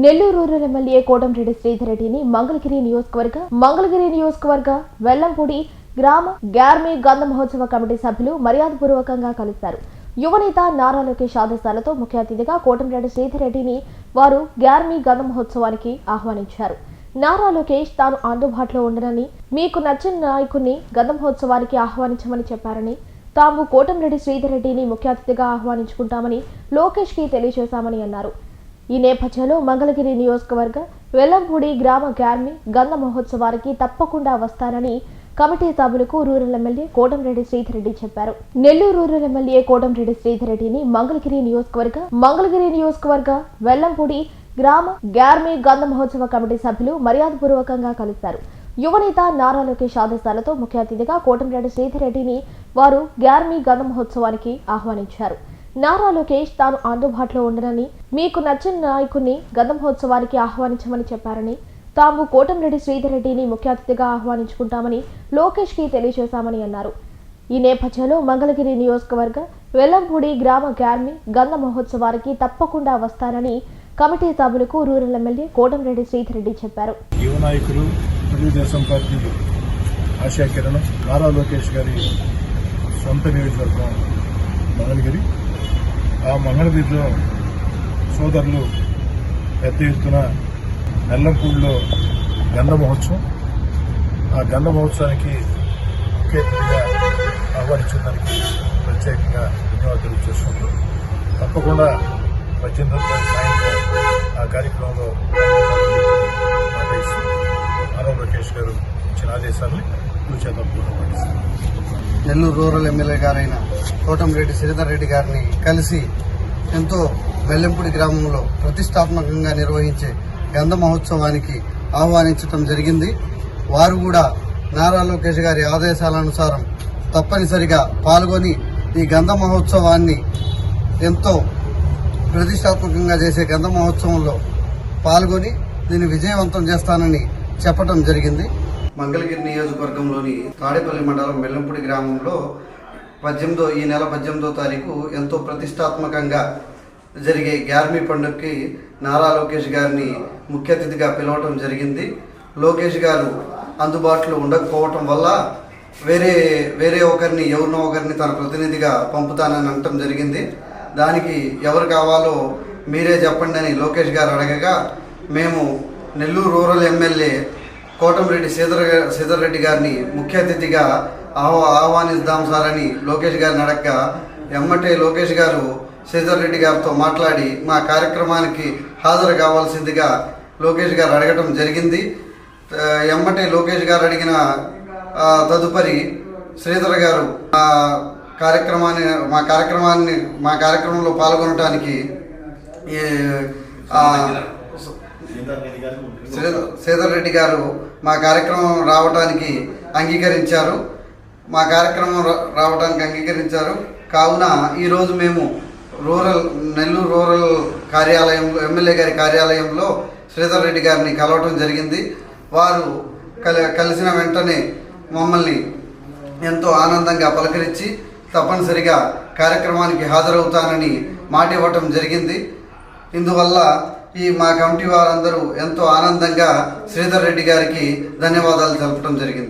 Nellore rural MLA Kotamreddy Sridhar రెడ్డిని మంగళగిరి నియోజకవర్గ మంగళగిరి నియోజకవర్గ వెల్లంపూడి గ్రామ గ్యార్మీ గంధ మహోత్సవ కమిటీ సభ్యులు మర్యాదపూర్వకంగా కలిశారు. యువనేత నారా లోకేష్ ఆదేశాలతో ముఖ్య అతిథిగా కోటంరెడ్డి శ్రీధర్ రెడ్డిని వారు గ్యార్మీ గంధ మహోత్సవానికి ఆహ్వానించారు. నారా లోకేష్ తాను అందుబాటులో ఉండనని మీకు నచ్చిన నాయకుడిని గంధ మహోత్సవానికి ఆహ్వానించమని చెప్పారని తాము కోటంరెడ్డి శ్రీధర్ రెడ్డిని ముఖ్య అతిథిగా ఆహ్వానించుకుంటామని లోకేష్కి తెలియజేశామని అన్నారు. ఈ నేపథ్యంలో మంగళగిరి నియోజకవర్గ వెల్లంపూడి గ్రామ గ్యార్మి గంధ మహోత్సవానికి తప్పకుండా వస్తానని కమిటీ సభ్యులకు రూరల్ ఎమ్మెల్యే కోటంరెడ్డి శ్రీధరెడ్డి చెప్పారు. నెల్లూరు రూరల్ ఎమ్మెల్యే కోటంరెడ్డి శ్రీధరెడ్డిని మంగళగిరి నియోజకవర్గ మంగళగిరి నియోజకవర్గ వెల్లంపూడి గ్రామ గ్యార్మి గంధ మహోత్సవ కమిటీ సభ్యులు మర్యాదపూర్వకంగా కలిశారు. యువనేత నారా లోకేష్ ఆదేశాలతో ముఖ్య అతిథిగా కోటంరెడ్డి శ్రీధరెడ్డిని వారు గ్యార్మి గంధ మహోత్సవానికి ఆహ్వానించారు. నారా లోకేష్ తాను అందుబాటులో ఉండనని మీకు నచ్చిన నాయకుడిని గంధ మహోత్సవానికి ఆహ్వానించమని చెప్పారని తాము కోటంరెడ్డి శ్రీధర్ రెడ్డిని ముఖ్య అతిథిగా ఆహ్వానించుకుంటామని లోకేష్కి తెలియజేశామని అన్నారు. ఈ నేపథ్యంలో మంగళగిరి నియోజకవర్గ వెల్లంపూడి గ్రామ గ్యార్మి గంధ మహోత్సవానికి తప్పకుండా వస్తానని కమిటీ సభ్యులకు రూరల్ ఎమ్మెల్యే కోటంరెడ్డి శ్రీధర్ రెడ్డి చెప్పారు. యువ నాయకులు తెలుగుదేశం పార్టీ ఆశా కిరణం నారా లోకేష్ గారి సొంత నియోజకవర్గం మంగళగిరి. ఆ మంగళగిరిలో సోదరులు పెద్ద ఎత్తున నెల్లంపూడిలో గంధ మహోత్సవం. ఆ గంధ మహోత్సవానికి ముఖ్య ఆహ్వానించడానికి ప్రత్యేకంగా ధన్యవాదాలు చేసుకుంటూ తప్పకుండా పద్దెనిమిది సాయంత్రం ఆ కార్యక్రమంలో మాట ఇస్తూ నారా లోకేష్ గారు ఇచ్చిన ఆదేశాన్ని తూచా తప్పకుండా పాటిస్తారు నెల్లూరు రూరల్ ఎమ్మెల్యే గారైన కోటంరెడ్డి శ్రీధర్ రెడ్డి గారిని కలిసి ఎంతో వెల్లంపూడి గ్రామంలో ప్రతిష్టాత్మకంగా నిర్వహించే గంధ మహోత్సవానికి ఆహ్వానించడం జరిగింది. వారు కూడా నారా లోకేష్ గారి ఆదేశాలనుసారం తప్పనిసరిగా పాల్గొని ఈ గంధ మహోత్సవాన్ని ఎంతో ప్రతిష్టాత్మకంగా చేసే గంధ మహోత్సవంలో పాల్గొని దీన్ని విజయవంతం చేస్తానని చెప్పడం జరిగింది. మంగళగిరి నియోజకవర్గంలోని తాడేపల్లి మండలం వెల్లంపూడి గ్రామంలో పద్దెనిమిదో ఈ నెల పద్దెనిమిదో తారీఖు ఎంతో ప్రతిష్టాత్మకంగా జరిగే గ్యార్మీ పండుగకి నారా లోకేష్ గారిని ముఖ్య అతిథిగా పిలవటం జరిగింది. లోకేష్ గారు అందుబాటులో ఉండకపోవటం వల్ల వేరే వేరే ఒకరిని ఎవరినో ఒకరిని తన ప్రతినిధిగా పంపుతానని అనటం జరిగింది. దానికి ఎవరు కావాలో మీరే చెప్పండి అని లోకేష్ గారు అడగగా మేము నెల్లూరు రూరల్ ఎమ్మెల్యే కోటంరెడ్డి శ్రీధర్ గా- శ్రీధర్ రెడ్డి గారిని ముఖ్య అతిథిగా ఆహ్వా ఆహ్వానిద్దాం సార్ అని లోకేష్ గారిని అడగగా ఎమ్మటే లోకేష్ గారు శ్రీధర్ రెడ్డి గారితో మాట్లాడి మా కార్యక్రమానికి హాజరు కావాల్సిందిగా లోకేష్ గారు అడగటం జరిగింది. ఎమ్మటే లోకేష్ గారు అడిగిన తదుపరి శ్రీధర్ గారు ఆ కార్యక్రమాన్ని మా కార్యక్రమాన్ని మా కార్యక్రమంలో పాల్గొనడానికి శ్రీధర్ శ్రీధర్ రెడ్డి గారు మా కార్యక్రమం రావడానికి అంగీకరించారు. మా కార్యక్రమం రా- రావడానికి అంగీకరించారు. కావున ఈరోజు మేము రూరల్ నెల్లూరు రూరల్ కార్యాలయంలో ఎమ్మెల్యే గారి కార్యాలయంలో శ్రీధర్ రెడ్డి గారిని కలవటం జరిగింది. వారు కల కలిసిన వెంటనే మమ్మల్ని ఎంతో ఆనందంగా పలకరించి తప్పనిసరిగా కార్యక్రమానికి హాజరవుతానని మాట ఇవ్వటం జరిగింది. ఇందువల్ల ఈ మా కమిటీ వారందరూ ఎంతో ఆనందంగా శ్రీధర్ రెడ్డి గారికి ధన్యవాదాలు తెలపడం జరిగింది.